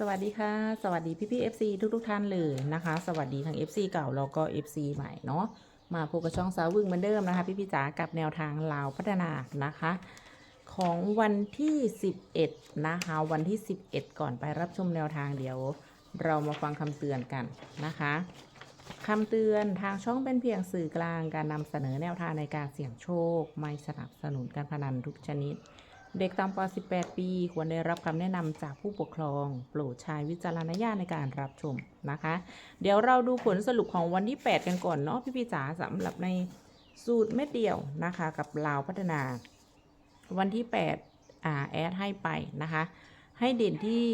สวัสดีค่ะ สวัสดีพี่พี่ๆ FC ทุกทุกท่านเลยนะคะ สวัสดีทั้ง FC เก่าแล้วก็ FC ใหม่เนาะมาพบกับช่องสาววึงเหมือนเดิมนะคะ พี่พี่จ๋ากับแนวทางลาวพัฒนานะคะ ของวันที่ 11 นะคะ วันที่ 11 ก่อนไปรับชมแนวทางเดี๋ยว เรามาฟังคำเตือนกันนะคะคำเตือนทางช่องเป็นเพียงสื่อกลางการนำเสนอแนวทางในการเสี่ยงโชค ไม่สนับสนุนการพนันทุกชนิด เด็กต่ำกว่า 18 ปี ควรได้รับคำแนะนำจากผู้ปกครอง โปรดใช้วิจารณญาณในการรับชมนะคะ เดี๋ยวเราดูผลสรุปของวันที่ 8 กันก่อนเนาะพี่พี่ๆจ๋าสำหรับในสูตรเม็ดเดียวนะคะ กับลาวพัฒนา วันที่8อ่าแอดให้ไปนะคะ ให้เด่นที่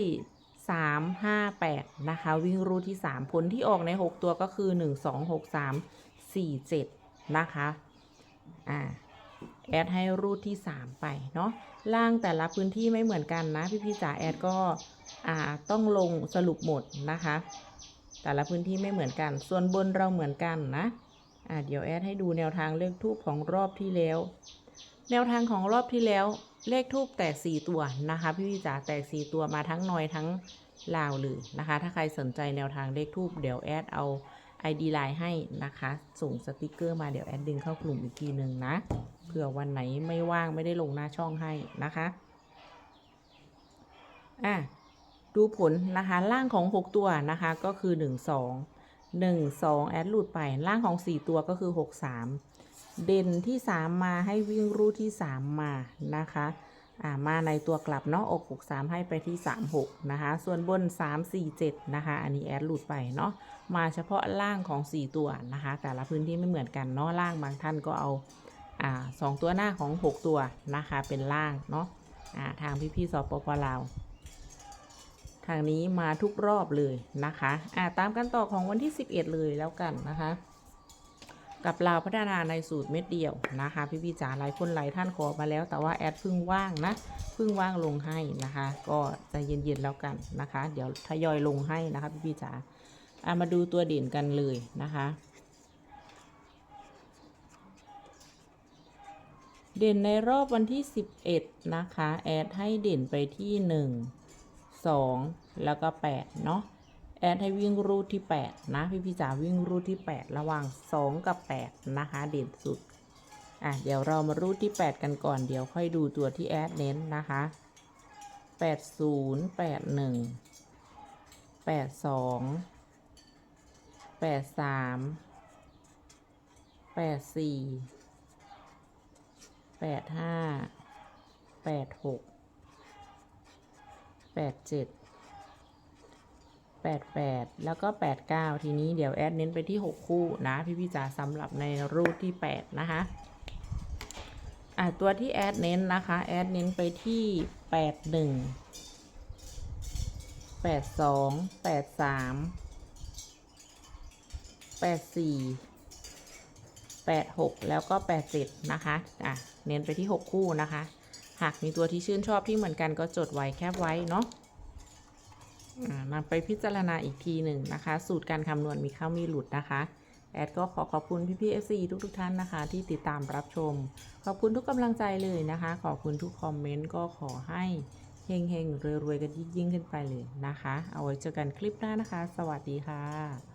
3 5 8 นะคะ วิ่งรูที่ 3 ผลที่ออกใน 6 ตัวก็คือ 1 2 6 3 4 7 นะคะ อ่า แอดให้รูดที่ 3 ไปเนาะล่างแต่ละพื้นที่ไม่เหมือนกันนะ พี่พี่จ๋าแอดก็อ่าต้องลงสรุปหมดนะคะ แต่ละพื้นที่ไม่เหมือนกัน ส่วนบนเราเหมือนกันนะอ่าเดี๋ยวแอดให้ดูแนวทางเลขทูปของรอบที่แล้ว แนวทางของรอบที่แล้วเลขทูปแตก 4 ตัวนะคะ พี่พี่จ๋าแตก 4 ตัวมาทั้งนอยทั้งลาวเลยนะคะ ถ้าใครสนใจแนวทางเลขทูปเดี๋ยวแอดเอา ID ไลน์ให้นะคะ ส่งสติกเกอร์มาเดี๋ยวแอดดึงเข้ากลุ่มอีกทีหนึ่งนะ ผื่อวันไหนไม่ว่างไม่ได้ลงหน้าช่องให้นะคะอะดูผลนะคะล่างของ 6 ตัวนะคะก็คือ 1 2 1 2แอดหลุดไปล่างของ 4 ตัวก็คือ 6 3 เด่นที่ 3 มาให้วิ่งรูที่ 3 มานะคะอ่ามาในตัวกลับเนาะอก6 3 ให้ไปที่ 3 6 นะคะ ส่วนบน 3 4 7 นะคะ อันนี้แอดหลุดไปเนาะมาเฉพาะล่างของ 4 ตัวนะคะ แต่ละพื้นที่ไม่เหมือนกันเนาะล่างบางท่านก็เอา อ่าสองตัวหน้าของ 6 ตัวนะคะเป็นล่างเนาะอ่าทางพี่ๆสปปลาวทางนี้มาทุกรอบเลยนะคะอ่าตามกันต่อของวันที่ 11 เลยแล้วกันนะคะ กับลาวพัฒนาในสูตรเม็ดเดียวนะคะ พี่ๆจ๋าหลายคนหลายท่านขอมาแล้วแต่ว่าแอดเพิ่งว่างนะเพิ่งว่างลงให้นะคะ ก็ใจเย็นๆแล้วกันนะคะ เดี๋ยวทยอยลงให้นะคะ พี่ๆจ๋าอ่ามาดูตัวเด่นกันเลยนะคะ เด่นในรอบวันที่ 11 นะคะ แอดให้เด่นไปที่ 1 2 แล้วก็ 8 เนาะแอดให้วิ่งรูที่ 8 นะ พี่พี่จ๋าวิ่งรูที่ 8 ระหว่าง 2 กับ 8 นะคะ เด่นสุด อะ เดี๋ยวเรามารูที่ 8 กันก่อน เดี๋ยวค่อยดูตัวที่แอดเน้นนะคะ 80 81 82 83 84 แปดห้าแปดหกแปดเจ็ดแปดแปดแล้วก็แปดเก้าทีนี้เดี๋ยวแอดเน้นไปที่หกคู่นะพี่พี่จ๋าสำหรับในรูทที่แปดนะคะอะตัวที่แอดเน้นนะคะแอดเน้นไปที่แปดหนึ่งแปดสองแปดสามแปดสี่ 86 แล้วก็ 87 นะคะ อะ เน้นไปที่ 6 คู่นะคะ หากมีตัวที่ชื่นชอบที่เหมือนกันก็จดไว้แคบไว้เนาะอ่านำไปพิจารณาอีกทีหนึ่งนะคะ สูตรการคำนวณมีเข้ามีหลุดนะคะ แอดก็ขอขอบคุณพี่พี่ FC ทุกทุกๆท่านนะคะ ที่ติดตามรับชม ขอบคุณทุกกำลังใจเลยนะคะ ขอบคุณทุกคอมเมนต์ก็ขอให้เฮงๆรวยๆกันยิ่งๆขึ้นไปเลยนะคะ เอาไว้เจอกันคลิปหน้านะคะ สวัสดีค่ะ